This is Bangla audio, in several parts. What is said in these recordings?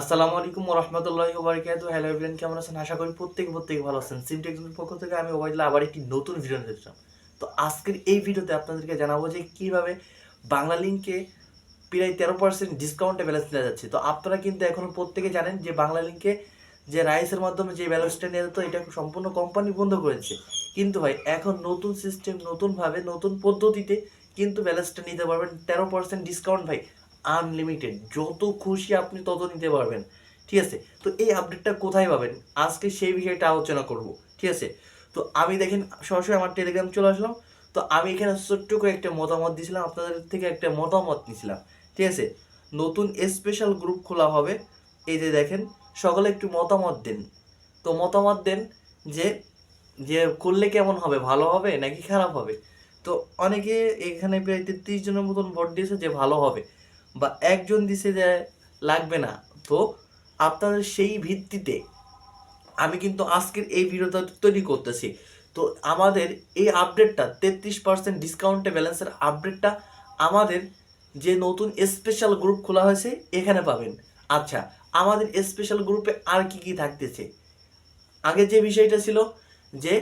আসসালামু আলাইকুম রহমতুল্লাহ বারকাতু হ্যালো এভরিওয়ান কেমন আছেন? আশা করি প্রত্যেক প্রত্যেক ভালো আছেন। সিমটেক্সের পক্ষ থেকে আমি ওবাইদুল্লাহ আবার একটি নতুন ভিডিও নিয়ে এসেছিলাম তো আজকের এই ভিডিওতে আপনাদেরকে জানাব যে কীভাবে বাংলা লিঙ্কে প্রায় তেরো পার্সেন্ট ডিসকাউন্টে ব্যালেন্স নেওয়া যাচ্ছে। তো আপনারা কিন্তু এখনও প্রত্যেকে জানেন যে বাংলা লিঙ্কে যে রাইসের মাধ্যমে যে ব্যালেন্সটা নেওয়া যেত, এটা সম্পূর্ণ কোম্পানি বন্ধ করেছে কিন্তু ভাই, এখন নতুন সিস্টেম নতুনভাবে, নতুন পদ্ধতিতে কিন্তু ব্যালেন্সটা নিতে পারবেন তেরো পার্সেন্ট ডিসকাউন্ট ভাই। আনলিমিটেড যত খুশি আপনি তত নিতে পারবেন। ঠিক আছে? তো এই আপডেটটা কোথায় পাবেন? আজকে সেই বিষয়টা আলোচনা করব। ঠিক আছে? তো আমি দেখেন, সরাসরি আমার টেলিগ্রাম চলে আসলাম। তো আমি এখানে ছোট্ট করে একটা মতামত দিয়েছিলাম আপনাদের থেকে একটা মতামত নিয়েছিলাম ঠিক আছে? নতুন স্পেশাল গ্রুপ খোলা হবে। এই যে দেখেন, সকলে একটু মতামত দেন। তো মতামত দেন যে যে করলে কেমন হবে, ভালো হবে নাকি খারাপ হবে? তো অনেকে এখানে প্রায় তেত্রিশ জনের মতন ভোট দিয়েছে যে ভালো হবে। বা একজন দিছে যে লাগবে না, তো আপনাদের সেই ভিত্তিতে আমি কিন্তু আজকের এই ভিডিওটা তৈরি করতেছি। তো আমাদের এই আপডেটটা তেত্রিশ পার্সেন্ট ডিসকাউন্টে ব্যালেন্সের আপডেটটা আমাদের যে নতুন স্পেশাল গ্রুপ খোলা হয়েছে, এখানে পাবেন। আচ্ছা আমাদের স্পেশাল গ্রুপে আর কি কি থাকতেছে? আগে যে বিষয়টা ছিল যে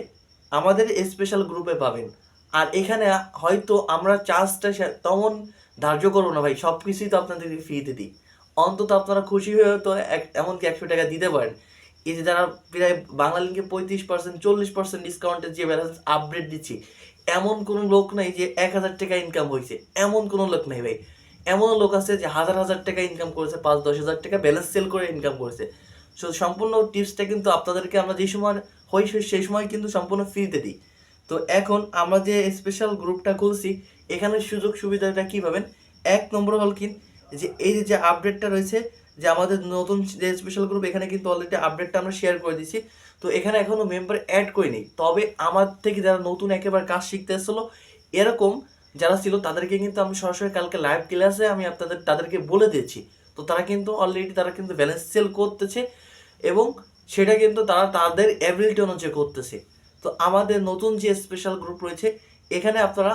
আমাদের স্পেশাল গ্রুপে পাবেন। আর এখানে হয়তো আমরা চার্জটা তেমন ধার্য করব না ভাই সব কিছুই তো আপনাদেরকে ফ্রিতে দিই। অন্তত আপনারা খুশি হয়ে তো এমনকি একশো টাকা দিতে পারেন। এই যে যারা প্রায় বাংলা লিঙ্কে পঁয়ত্রিশ পার্সেন্ট চল্লিশ পার্সেন্ট ডিসকাউন্টের যে ব্যালেন্স আপডেট দিচ্ছি, এমন কোনো লোক নেই যে এক হাজার টাকা ইনকাম হয়েছে। এমন কোনো লোক নেই ভাই। এমন লোক আছে যে হাজার হাজার টাকা ইনকাম করেছে, পাঁচ দশ হাজার টাকা ব্যালেন্স সেল করে ইনকাম করেছে। সো সম্পূর্ণ টিপসটা কিন্তু আপনাদেরকে আমরা যে সময় হই সেই সময় কিন্তু সম্পূর্ণ ফ্রিতে দিই। তো এখন আমরা যে স্পেশাল গ্রুপটা খুলছি, এখানে সুযোগ সুবিধাটা কী পাবেন? এক নম্বর হল কি? যে এই যে আপডেটটা রয়েছে, যে আমাদের নতুন যে স্পেশাল গ্রুপ এখানে কিন্তু অলরেডি আপডেটটা আমরা শেয়ার করে দিচ্ছি তো এখানে এখনও মেম্বার অ্যাড করিনি। তবে আমার থেকে যারা নতুন একেবারে কাজ শিখতে এসেছিল, এরকম যারা ছিল, তাদেরকে কিন্তু আমি সরাসরি কালকে লাইভ ক্লাসে আমি আপনাদের, তাদেরকে বলে দিয়েছি। তো তারা কিন্তু অলরেডি তারা কিন্তু ব্যালেন্স সেল করতেছে এবং সেটা কিন্তু তারা, তাদের অ্যাবিলিটি অনুযায়ী করতেছে। তো আমাদের নতুন যে স্পেশাল গ্রুপ রয়েছে, এখানে আপনারা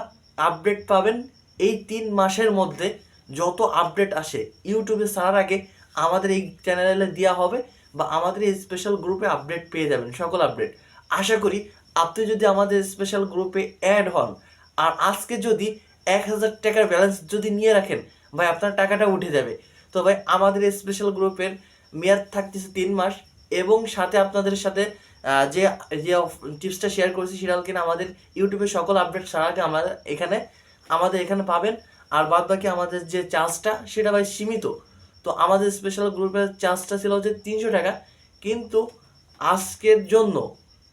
আপডেট পাবেন এই তিন মাসের মধ্যে যত আপডেট আসে। ইউটিউবে ছাড়ার আগে আমাদের এই চ্যানেলে দেওয়া হবে বা আমাদের এই স্পেশাল গ্রুপে আপডেট পেয়ে যাবেন, সকল আপডেট আশা করি আপনি যদি আমাদের স্পেশাল গ্রুপে অ্যাড হন, আর আজকে যদি এক হাজার টাকার ব্যালেন্স যদি নিয়ে রাখেন, ভাই আপনার টাকাটা উঠে যাবে। তো ভাই, আমাদের স্পেশাল গ্রুপের মেয়াদ থাকতেছে তিন মাস এবং সাথে আপনাদের সাথে যে যে টিপসটা শেয়ার করেছি সেটা কিনা, আমাদের ইউটিউবে সকল আপডেট ছাড়া আগে আমাদের এখানে আমাদের এখানে পাবেন। আর বাদ বাকি আমাদের যে চার্জটা সেটা ভাই সীমিত। তো আমাদের স্পেশাল গ্রুপের চার্জটা ছিল হচ্ছে তিনশো টাকা। কিন্তু আজকের জন্য,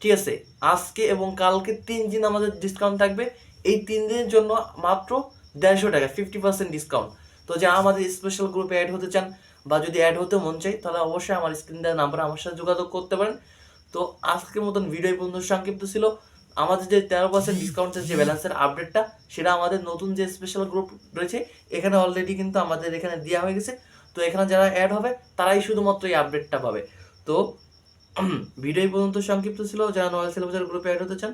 ঠিক আছে, আজকে এবং কালকে তিন দিন আমাদের ডিসকাউন্ট থাকবে। এই তিন দিনের জন্য মাত্র দেড়শো টাকা ফিফটি পার্সেন্ট ডিসকাউন্ট তো যা আমাদের স্পেশাল গ্রুপে অ্যাড হতে চান বা যদি অ্যাড হতে মন চাই তাহলে অবশ্যই আমার স্ক্রিন দেওয়ার নাম্বারে আমার সাথে যোগাযোগ করতে পারেন। তো আজকের মতন ভিডিও পর্যন্ত সংক্ষিপ্ত ছিল। আমাদের যে তেরো পার্সেন্ট ডিসকাউন্টের যে ব্যালেন্সের আপডেটটা সেটা আমাদের নতুন যে স্পেশাল গ্রুপ রয়েছে, এখানে অলরেডি কিন্তু আমাদের এখানে দেওয়া হয়ে গেছে। তো এখানে যারা অ্যাড হবে, তারাই শুধুমাত্র এই আপডেটটা পাবে। তো ভিডিও পর্যন্ত সংক্ষিপ্ত ছিল। যারা নয়েল সেলিব্রেটার গ্রুপে অ্যাড হতে চান,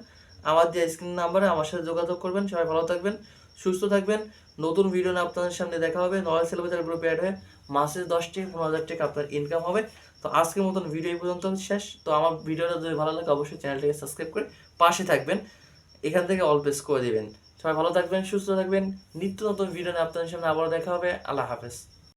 আমার যে স্ক্রিন নাম্বারে আমার সাথে যোগাযোগ করবেন। সবাই ভালো থাকবেন, সুস্থ থাকবেন। নতুন ভিডিও নিয়ে আপনাদের সামনে দেখা হবে। নয়েল সেলিব্রেটার গ্রুপে অ্যাড হয়ে মাসে দশ থেকে পনেরো হাজার টাকা আপনার ইনকাম হবে। তো আজকের মতন ভিডিও এই পর্যন্ত শেষ। তো আমার ভিডিওটা যদি ভালো লাগে, অবশ্যই চ্যানেলটাকে সাবস্ক্রাইব করে পাশে থাকবেন। এখান থেকে অল বেস করে দেবেন। সবাই ভালো থাকবেন, সুস্থ থাকবেন। নিত্য নতুন ভিডিও নিয়ে আপনাদের সামনে আবার দেখা হবে। আল্লাহ হাফেজ।